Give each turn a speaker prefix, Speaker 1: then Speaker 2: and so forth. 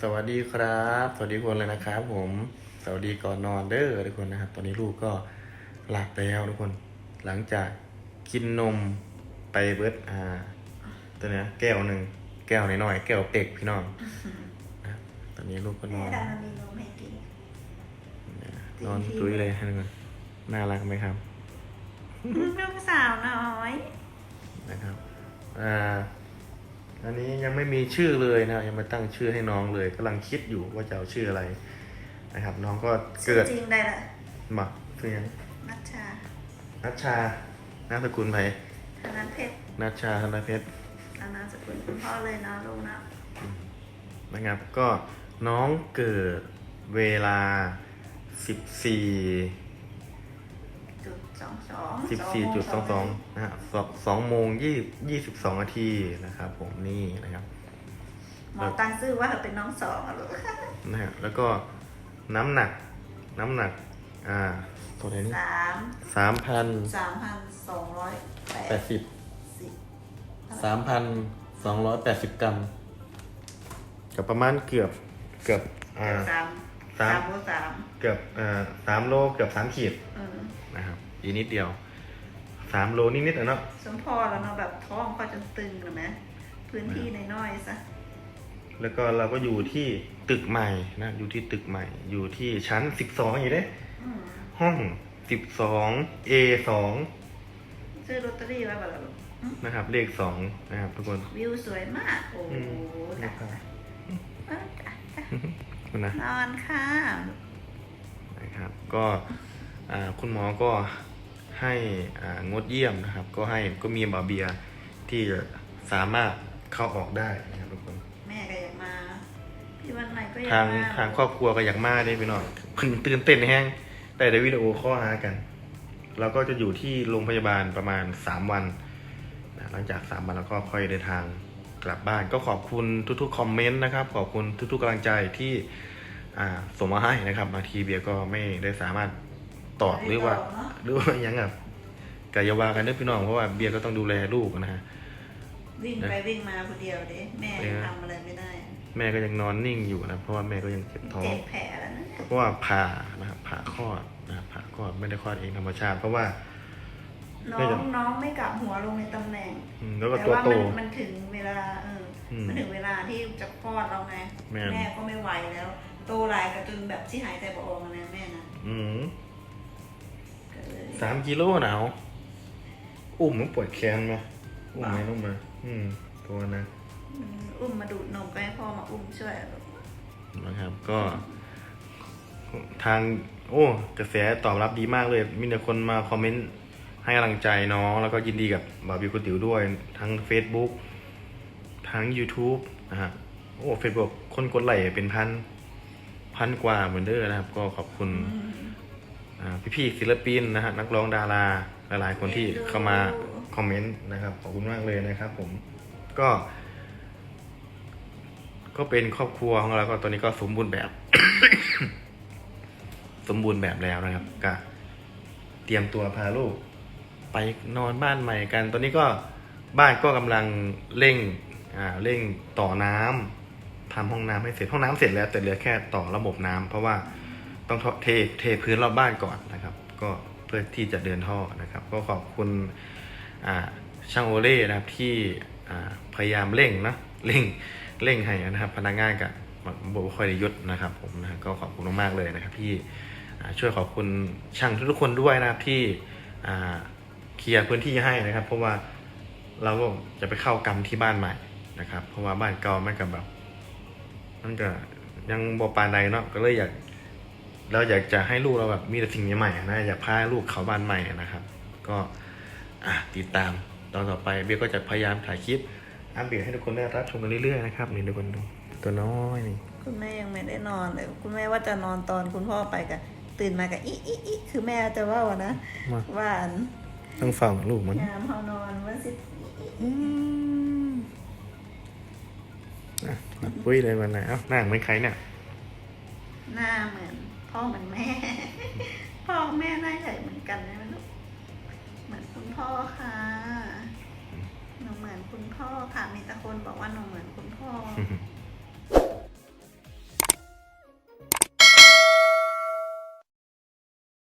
Speaker 1: สวัสดีครับ สวัสดีทุกคนเลยนะครับ ผม สวัสดีก่อนนอนเด้อทุกคนนะครับ ตอนนี้ลูกก็หลับไปแล้วทุกคน หลังจากกินนมไปเบิร์ดอ่าตัวเนี้ยแก้วหนึ่งแก้วน้อยๆแก้วเป็กพี่น้องนะครับตอนนี้ลูกก็น
Speaker 2: แม่
Speaker 1: อน
Speaker 2: ดามีนมให้กิน
Speaker 1: นอนตุ้ยเลยทุกคนน่ารักไหมครับ
Speaker 2: ลูกสาวน้อย
Speaker 1: นะครับอ่า อันนี้ยังไม่มีชื่อเลยนะยังไม่ตั้งชื่อให้น้องเลยกำลังคิดอยู่ว่าจะเอาชื่ออะไรนะครับ น้องก็
Speaker 2: ชื่อ
Speaker 1: เกิด
Speaker 2: จริงได้ละ
Speaker 1: มาคือยัง
Speaker 2: นัชชา
Speaker 1: นัชชานามสกุลไผ
Speaker 2: ธนันเพชร
Speaker 1: นัชชาธนเพชร
Speaker 2: เอานามสกุลคุณพ่อเลยเนาะลูกเนาะ
Speaker 1: นะครับก็น้องเกิดเวลา 14
Speaker 2: จุดสองสอง
Speaker 1: 14.22นะฮะสองโมงยี่ยี่สิบสองนาทีนะครับ ผมนี่นะครับ
Speaker 2: หมอตั้งชื่อว่าเป็นน้องสองอะลูก
Speaker 1: นะฮะแล้วก็น้ำหนัก น้ำหนัก อ่าตัวไหนนี่
Speaker 2: สาม
Speaker 1: สามพัน
Speaker 2: สามพันสองร้อยแป
Speaker 1: แป
Speaker 2: ด
Speaker 1: ดสิบ
Speaker 2: สิบ
Speaker 1: สามพันสองร้อยแปดสิบกรัมกับประมาณเกือบเกือบอ่า
Speaker 2: สาม
Speaker 1: สาม
Speaker 2: สามโลสาม
Speaker 1: เกือบอ่าสามโลเกือบสามขีด
Speaker 2: อืม
Speaker 1: นะครับ อีกนิดเดียวสามโลนิดๆอะเนาะ
Speaker 2: สมพอแล้วเนาะแบบท้องก็จะตึงเลยไหมพื้นที่น้อยๆซะ
Speaker 1: แล้วก็เราก็อยู่ที่ตึกใหม่นะ อยู่ที่ตึกใหม่ อยู่ที่ชั้นสิบสองอยู่เด้
Speaker 2: อืม
Speaker 1: ห้องสิบสอง A สอง
Speaker 2: ซื้อลอตเตอรี่ไว้บ่ล่ะลูกอืม
Speaker 1: นะครับ เลขสองนะครับทุกคน
Speaker 2: วิวสวยมาก โอ้โห
Speaker 1: อืม
Speaker 2: จ้ะ
Speaker 1: นะครับ
Speaker 2: เออจ้ะจ้ะ
Speaker 1: คุณนะ
Speaker 2: นอนค่ะ
Speaker 1: นะครับ ก็อ่าคุณหมอก็ ให้อ่างดเยี่ยมนะครับ ก็ให้ก็มีบาเบียที่จะสามารถเข้าออกได้นะครับทุกคน
Speaker 2: แม่ก็อยากมา พี่วันใหม่ก็อยาก
Speaker 1: ทาง
Speaker 2: มา
Speaker 1: ทางครอบครัวก็อยากมาได้พี่น้องเพิ่งตื่นเต้นแห้งแต่ได้วิดีโอข้อลหากันเราก็จะอยู่ที่โรงพยาบาลประมาณสามวันนะหลังจากสามวันเราก็ค่อยเดินทางกลับบ้าน ก็ขอบคุณทุกๆคอมเมนต์นะครับ ขอบคุณทุกๆกำลังใจที่อ่าส่งมาให้นะครับบางทีเบียร์ก็ไม่ได้สามารถ ตอบหรือว่า
Speaker 2: เนะ
Speaker 1: หรือว่าหยังแบบกายาวากันเด้อพี่น้องเพราะว่าเบียร์ก็ต้องดูแลลูกนะฮะ
Speaker 2: วิ่งไปวิ่งมาคนเดียวเด้แม่
Speaker 1: เออ
Speaker 2: ทำอะไรไม่ได้
Speaker 1: แม่ก็ยังนอนนิ่งอยู่นะเพราะว่าแม่ก็ยังเจ็บท้อง
Speaker 2: เจ็บแผลแล้วนะ
Speaker 1: เพราะว่าผ่านะครับผ่าคลอดนะครับผ่าคลอดไม่ได้คลอดเองธรรมชาติ เพราะว่า
Speaker 2: น้
Speaker 1: ไม่
Speaker 2: อง
Speaker 1: จะ
Speaker 2: น้องไม่กลับหัวลงในตำแหน่ง
Speaker 1: อืมแล้วก็
Speaker 2: แต่
Speaker 1: ตัว
Speaker 2: ว่า
Speaker 1: โต
Speaker 2: มันมันถึงเวลาเอออ
Speaker 1: ม
Speaker 2: มันถึงเวลาที่จะคลอดเราไง
Speaker 1: แม่น
Speaker 2: แม่ก็ไม่ไหวแล้ว โตหลายกระจนแบบที่หายใจบ่ออกมาแล้วแม่นะ
Speaker 1: อืม
Speaker 2: ก็เลย
Speaker 1: สามกิโลหนาวอุ้มมันปวดแขนไหมอุ้มไหมลูกมา อืม ตัวนะ
Speaker 2: มันอุ้มมาดูดนมก็ให้พ่อมาอุ้มช่วย
Speaker 1: นะครับ ก็ทาง โอ้ กระแสตอบรับดีมากเลย มีแต่คนมาคอมเมนต์ให้กำลังใจน้อง แล้วก็ยินดีกับบาร์บีคุติ๋วด้วย ทั้ง Facebook ทั้ง YouTube นะฮะโอ้เฟซบุ๊กคนกดไลค์เป็นพัน พันกว่าเหมือนเดิมนะครับ ก็ขอบคุณอ่า พี่ๆศิลปินนะฮะนักร้องดาราหลายๆ คนที่เข้ามาคอมเมนต์นะครับขอบคุณมากเลยนะครับ ผมก็ ก็เป็นครอบครัวของเราก็ตอนนี้ก็สมบูรณ์แบบ สมบูรณ์แบบแล้วนะครับก็เตรียมตัวพาลูก ไปนอนบ้านใหม่กัน ตอนนี้ก็บ้านก็กำลังเร่งอ่าเร่งต่อน้ำทำห้องน้ำให้เสร็จห้องน้ำเสร็จแล้ว แต่เหลือแค่ต่อระบบน้ำเพราะว่า ต้องเทเทพื้นรอบบ้านก่อนนะครับ ก็เพื่อที่จะเดินท่อนะครับ ก็ขอบคุณช่างโอเล่นะครับที่พยายามเร่งนะเร่งเร่งให้นะครับ พนักงานกับบุคอยได้ยุดนะครับผมนะก็ขอบคุณมากๆเลยนะครับที่ช่วยขอบคุณช่างทุกๆคนด้วยนะครับที่เคลียร์พื้นที่ให้นะครับ เพราะว่าเราก็จะไปเข้ากรรมที่บ้านใหม่นะครับ เพราะว่าบ้านเก่ามันก็แบบมันก็ยังบอปานใดเนาะก็เลยอยาก เราอยากจะให้ลูกเราแบบมีแต่สิ่งใหม่ๆอะนะอยากพาลูกเขาบ้านใหม่อะนะครับ ก็อะติดตามตอนต่อไปเบียก็จะพยายามถ่ายคลิปอัปเดตให้ทุกคนได้รับชมกันเรื่อยๆนะครับนี่ทุกคนดูตัวน้อยนี่
Speaker 2: คุณแม่ยังไม่ได้นอนเลยคุณแม่ว่าจะนอนตอนคุณพ่อไปกันตื่นมากับอีอีอีคือแม่จะว่าวะนะ
Speaker 1: มา
Speaker 2: ว่าอัน
Speaker 1: ต้องฟังลูกมัน
Speaker 2: ยามเขานอนว่าสิ
Speaker 1: อืมอะมาปุ้ยเลยวันไหนเอ้าหน้าเหมือนใครเนี่ย
Speaker 2: หน้าเหมือน พ่อเหมือนแม่ พ่อแม่หน้าใหญ่เหมือนกันนะลูกเหมือนคุณพ่อค่ะหนูเหมือนคุณพ่อค่ะมีแต่คนบอกว่าหนูเหมือนคุณพ่อ
Speaker 1: อืม